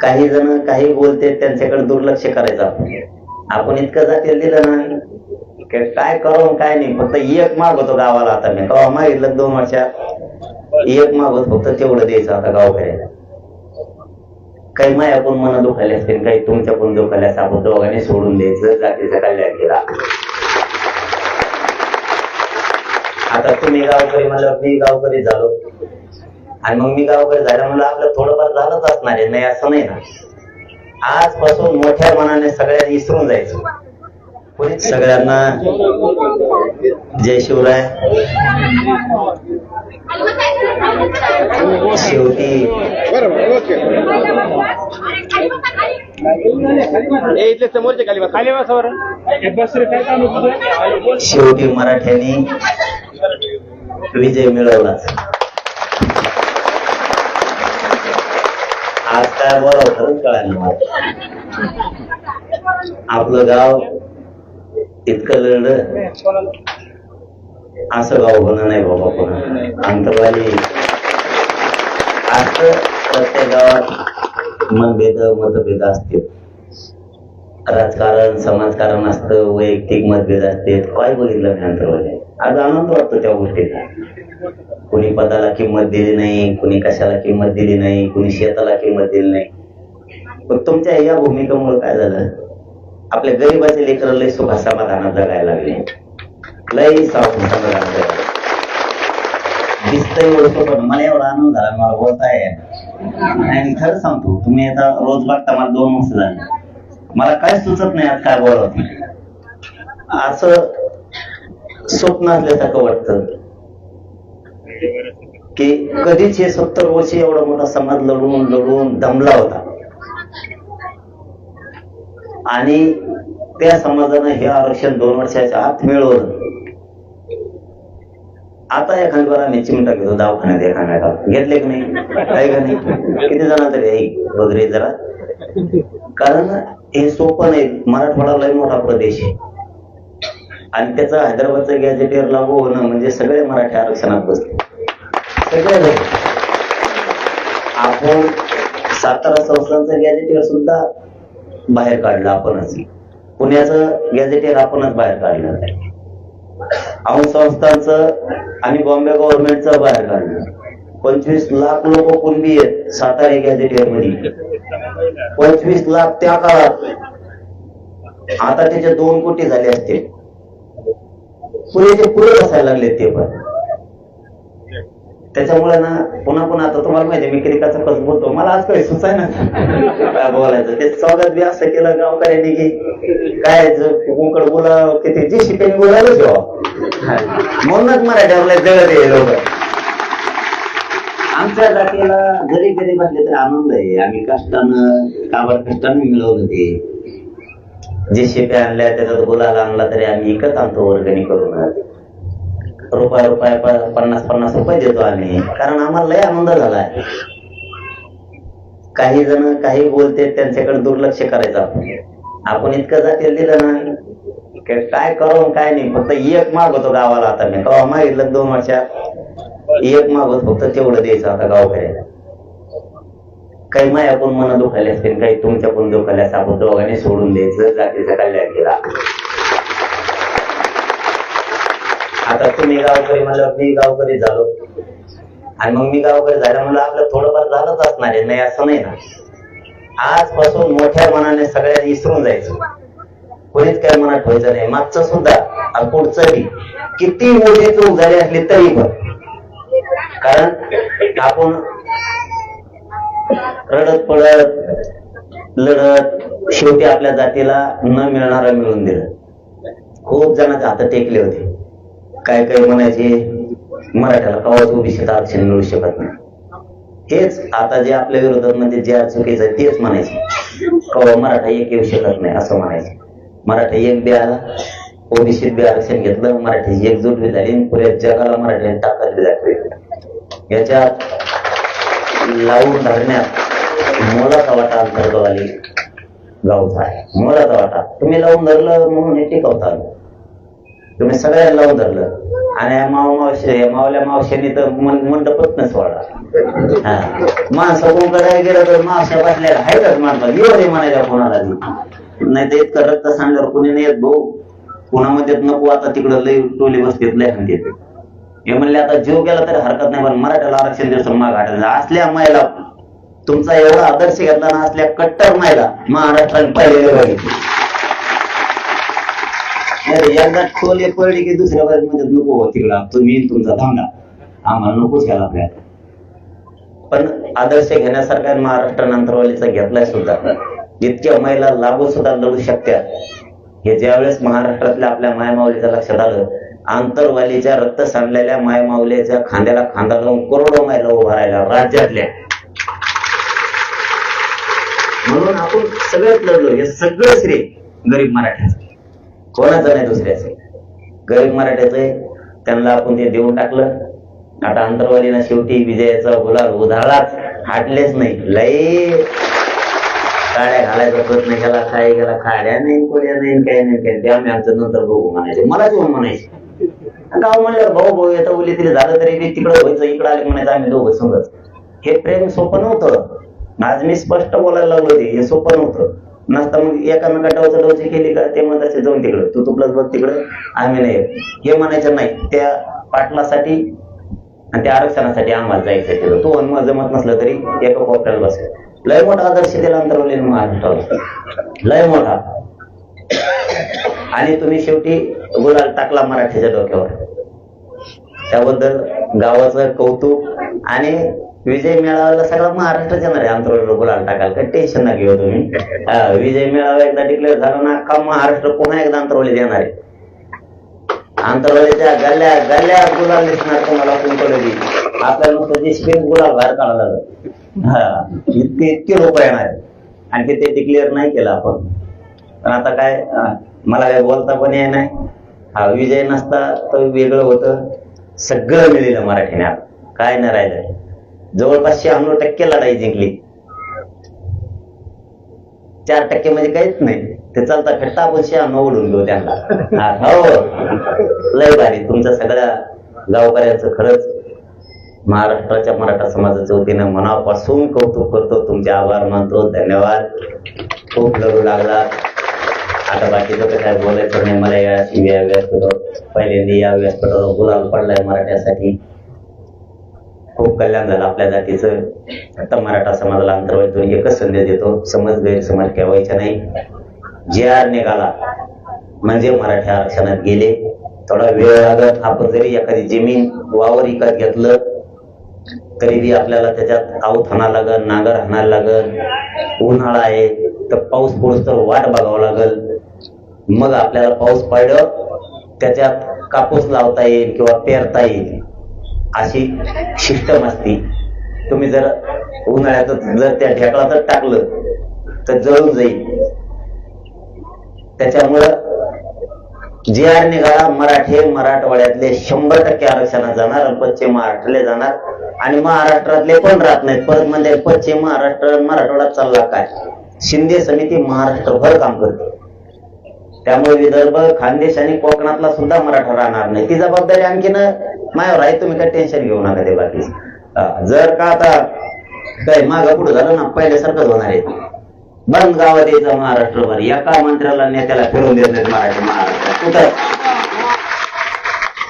काही जण काही बोलते त्यांच्याकडे दुर्लक्ष करायचं आपण. आपण इतकं जातील दिलं ना काय करू काय नाही. फक्त एक मागवतो गावाला आता मी. कवा मागितलं दोन वर्षात? एक मागवत फक्त तेवढं द्यायचं आता गावकऱ्याला काही माया पण मन दुखायला असतील काही तुमच्याकडून दुखायला असं आपण दोघांनी सोडून द्यायचं जातीचं कल्याण केला आता तुम्ही गावकरी म्हणलं मी गावकरी झालो. आणि मग मी गावकरी झालं म्हणलं आपलं थोडंफार झालंच असणार आहे नाही असं नाही ना. आजपासून मोठ्या मनाने सगळ्यांनी विसरून जायचं. सगळ्यांना जय शिवराय. शेवटी. ए इथले समोरचे खाली बस. खाली बस शेवटी मराठ्यांनी विजय मिळवला. आज काय बरं खरंच कळालं मला. आपलं गाव इतकं लढ असं गाव होणं नाही बाबा पण अंतरवाली असं प्रत्येक गावात मनभेद मतभेद असतील. राजकारण समाजकारण असतं वैयक्तिक मतभेद असते काय बघितलं नाही अंतरवाली आज आनंद वाटतो त्या गोष्टीचा. कुणी पदाला किंमत दिली नाही कुणी कशाला किंमत दिली नाही कुणी शेताला किंमत दिली नाही. पण तुमच्या या भूमिकेमुळे काय झालं? आपल्या गरीबाचे लेकर लय सुखा समाधानात जगायला लागले. लय सावून समाधानात जगायला दिसतंय एवढं पण मला एवढा आनंद झाला मला बोलताय आणि खरं सांगतो तुम्ही आता रोज बघता मला दोन वर्ष झाले. मला काय सुचत नाही आज काय बोलत नाही असं स्वप्न असल्यासारखं वाटतं. की कधीच हे सत्तर वर्ष एवढा मोठा समाज लढून लढून दमला होता. आणि त्या समाजानं हे आरक्षण दोन वर्षाच्या आत मिळवलं. आता एखादी बरा आम्ही चिमटा घेतो दवाखान्यात एखाद्या घेतले की नाही? आहे का नाही? किती जण तरी आई वगैरे जरा. कारण हे सोपं नाही. मराठवाडा लय मोठा प्रदेश आहे. आणि त्याचं हैदराबादचं गॅजेटेर लागू होणं म्हणजे सगळे मराठी आरक्षणात बसले. आपण सातारा संस्थांचं गॅजेटियर सुद्धा बाहेर काढलं आपणच. पुण्याचं गॅजेटियर आपणच बाहेर काढलं औंध संस्थांचं आणि बॉम्बे गव्हर्नमेंटचं बाहेर काढलं पंचवीस लाख लोक कुणबी आहेत सातारा गॅजेटियरमध्ये. पंचवीस लाख त्या काळात. आता त्याचे दोन कोटी झाले असते. पुण्याचे पुरे असायला लागले ते पण. त्याच्यामुळे ना पुन्हा पुन्हा आता तुम्हाला माहिती मी क्रिकाचा कसं बोलतो. मला आज काही सुचाय ना काय बोलायचं? ते स्वागत बी असं केलं गावकऱ्यांनी की काय कुंकड बोला किती? जे शिपेन बोलायला जेव्हा म्हणूनच मराठ्यावरला जगत आहे लोक आमच्या जातीला जरी गरीब असले तरी आनंद आहे. आम्ही कष्टानं काबाड कष्टानं मिळवलं ते. जे शेप्या आणल्या त्याच्यात गुलाल आणला तरी आम्ही विकत आणतो वर्गणी करून. रुपया रुपया पन्नास पन्नास रुपये देतो आम्ही. कारण आम्हाला लय आनंद झालाय. काही जण काही बोलते त्यांच्याकडे दुर्लक्ष करायचं. आपण आपण इतकं जातील दिलं ना काय करू काय नाही. फक्त एक मागवतो गावाला आता मी. कवा मागितलं दोन वर्षात? एक मागवत फक्त तेवढं द्यायचं आता गावकऱ्याला काही मायाकडून मन दुखायला असतील काही तुमच्या पण दुखायला असं आपण दोघांनी सोडून द्यायचं जातीचं कल्याण केला. आता तुम्ही गावकरी म्हणलं मी गावकरी झालो. आणि मग मी गावकरी झालं म्हणलं आपलं थोडंफार झालंच असणार आहे नाही असं नाही ना. आजपासून मोठ्या मनाने सगळ्यात इसरून जायचं. कोणीच काय मनात ठेवायचं नाही. मागचं सुद्धा आणि पुढचंही. किती मोठी चूक झाली असली तरी पण. कारण आपण रडत पडत लढत शेवटी आपल्या जातीला न मिळणारा मिळून दिलं. खूप जणांच्या हात टेकले होते. काय काय म्हणायचे मराठ्याला कवाच ओबीसीत आरक्षण मिळू शकत नाही. हेच आता जे आपल्या विरोधात म्हणजे जे चुकीचं आहे तेच म्हणायचे. कवा मराठा एक येऊ शकत नाही असं म्हणायचे. मराठा एक बी आला ओबीसीत बी आरक्षण घेतलं मराठीची एकजूट बी झाली पुऱ्या जगाला मराठ्याने ताकद बी दाखवली. याच्यात लावून धरण्यात मोलाचा वाटा अंतर्गतवाली गावचा आहे. मोलाचा वाटा. तुम्ही लावून धरलं म्हणून हे टिकवता आलं. तुम्ही सगळ्यांना लावून धरलं आणि माव मावशे मावल्या मावशांनी तर मंडपच नाही सोडला. हा. माणसं करायला गेलं तर मावशा बसल्या आहेतच माणसं. येऊ म्हणायला म्हणायच्या कोणाला नाही तर इतकं रक्त सांडल्यावर कोणी नाही येत भाऊ. कोणामध्ये नको आता तिकडं लय टोली बसतेत लय हंडीत हे म्हणले आता जीव गेला तरी हरकत नाही पण मराठ्याला आरक्षण दिवस माग हटायचं असल्या महिला तुमचा एवढा आदर्श घेतला ना असल्या कट्टर महिला महाराष्ट्राने पाहिलेले बघितले नाही रे, एकदा पडली की दुसऱ्या बाजू मध्ये नको हो तिकडं तुम्ही तुमचा थांबा आम्हाला नकोच घ्यायला आपल्याला पण आदर्श घेण्यासारखा महाराष्ट्र नंतरवालीचा घेतलाय सुद्धा. इतक्या महिला लागू सुद्धा लढू शकतात हे ज्यावेळेस महाराष्ट्रातल्या आपल्या मायमावलीच्या लक्षात आलं आंतरवालीच्या रक्त सांडलेल्या मायमावलीच्या खांद्याला खांदा लावून करोडो महिला उभा राहिल्या राज्यातल्या. म्हणून आपण सगळ्यात लढलो हे सगळं श्री गरीब मराठ्याचं. कोणाचं नाही. दुसऱ्याचं गरीब मराठ्याचं आहे. त्यांना आपण ते देऊन टाकलं. आता अंतरवालीनं शेवटी विजयाचा गुलाल उधाळाच. हाटलेच नाही. लय काड्या घालायचा प्रयत्न केला. काय केला? काड्या नाही कोड्या नाही काय नाही काय ते आम्ही आमचं नंतर बघू म्हणायचे. मला जेव्हा म्हणायचे. गाव म्हणल्यावर भाऊ भाऊ येतं उली तिथे झालं तरी तिकडं व्हायचं इकडं आले म्हणायचं आम्ही दोघं समजत हे प्रेम सोपं नव्हतं. आज मी स्पष्ट बोलायला लागलो ते हे सोपं नव्हतं. नसता मग एकामेका डवचं डवची केली का ते म्हणत असे जाऊन तिकडं. तू तुपलंच बघ तिकडं. आम्ही नाही. हे म्हणायचं नाही. त्या पाटलासाठी आणि त्या आरक्षणासाठी आम्हाला जायचं तिथं. तो मग जमत नसलं तरी एका कोपऱ्याला बसेल लय मोठा आदर्श दिला अंतरवले महाराष्ट्राला लय मोठा. आणि तुम्ही शेवटी गुलाल टाकला मराठीच्या डोक्यावर. त्याबद्दल गावाचं कौतुक आणि विजय मेळाव्याला सगळा महाराष्ट्र येणार आहे. अंतरावर गुलाल टाकाल. का टेन्शन ना घेऊ तुम्ही. विजय मेळावा एकदा डिक्लेअर झाला ना का महाराष्ट्र पुन्हा एकदा अंतरवली देणार आहे. अंतरवलीच्या गल्ल्या गल्ल्या गुलाल दिसणार तुम्हाला कुंकवली आपल्याला नुसतं जे गुलाल बाहेर काढायला लागलं. हा इतके इतके लोक येणार आहे आणखी ते डिक्लेअर नाही केलं आपण. पण आता काय मला काय बोलता पण ये नाही. हा विजय नसता तर वेगळं होतं. सगळं मिळेल मराठीने. आता. काय नाही राहिलं जवळपास शहाण्णव टक्के लढाई जिंकली. चार टक्के म्हणजे काहीच नाही. ते चालता फिरता आपण शहाण्णव ओढून घेऊ त्यांना. हो लय भारी. तुमच्या सगळ्या गावकऱ्यांचं खरंच महाराष्ट्राच्या मराठा समाजाच्या वतीनं मनापासून कौतुक करतो. तुमचे आभार मानतो. धन्यवाद. खूप लढू लागला. आता बाकीचं तर काय बोलायचं नाही. मला या या व्यासपीठावर पहिल्यांदा या व्यासपीठावर गुलाल पडलाय मराठ्यासाठी. खूप कल्याण झालं आपल्या जातीचं. आता मराठा समाजाला अंतर्वाईतून एकच संदेश देतो समज गैरसमज ठेवायचा नाही. जे आर निघाला म्हणजे मराठा आरक्षणात गेले. थोडा वेळ लागत आपण जरी एखादी जमीन वावर विकत घेतलं तरी बी आपल्याला त्याच्यात आऊत हाणा लागल नांगर हाणायला लागल उन्हाळा आहे तर पाऊस पडूस तर वाट बघावं लागल. मग आपल्याला पाऊस पडलं त्याच्यात कापूस लावता येईल किंवा पेरता येईल. अशी शिष्ट असती. तुम्ही जर उन्हाळ्यात जर त्या ढेकळातच टाकलं तर जळून जाईल. त्याच्यामुळं जे आर निघाला मराठी मराठवाड्यातले शंभर टक्के आरक्षणात जाणार आणि पश्चिम महाराष्ट्राला जाणार. आणि महाराष्ट्रातले पण राहत नाहीत. परत म्हणजे पश्चिम महाराष्ट्र मराठवाडा चालला काय? शिंदे समिती महाराष्ट्रभर काम करते. त्यामुळे विदर्भ खानदेश आणि कोकणातला सुद्धा मराठा राहणार नाही. ती जबाबदारी आणखीन माझ्यावर आहे तुम्ही काय टेन्शन घेऊ नका ते बाकी. जर का आता काय मागं पुढे झालं ना पहिल्यासारखंच होणार आहे. बंद गावात यायचं महाराष्ट्रभर. एका मंत्र्याला नेत्याला फिरून देत नाही मराठी महाराष्ट्र. कुठं?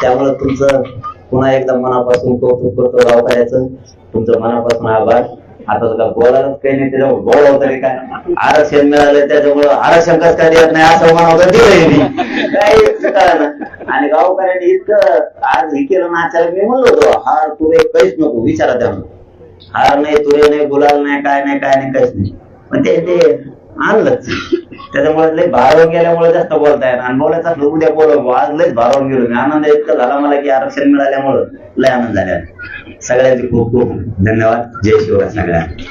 त्यामुळे तुमचं पुन्हा एकदा मनापासून कौतुक करतो गावकऱ्याचं. तुमचं मनापासून आभार. आता तुला बोलायलाच काही नाही त्याच्यामुळे बोलावं तरी काय? आरक्षण मिळालं त्याच्यामुळं आरक्षण कसं काय देत नाही असं म्हणावं दिलंय मी काही कळलं आणि गावकऱ्यांनी इतकं आज हे केलं ना आचार्य मी म्हणलो होतो हार तुरे काहीच नको विचारा त्यांना. हार नाही तुरे नाही गुलाल नाही काय नाही काय नाही काहीच नाही. पण ते ते आणलंच. त्याच्यामुळे लय भारावून गेल्यामुळे जास्त बोलताय. आणि बोलायचा असलं उद्या बोलव आज लयच भारावून गेलो मी. आनंद इतका झाला मला की आरक्षण मिळाल्यामुळं लय आनंद झाला. सगळ्यांचे खूप खूप धन्यवाद. जय शिवराय सगळ्यांना.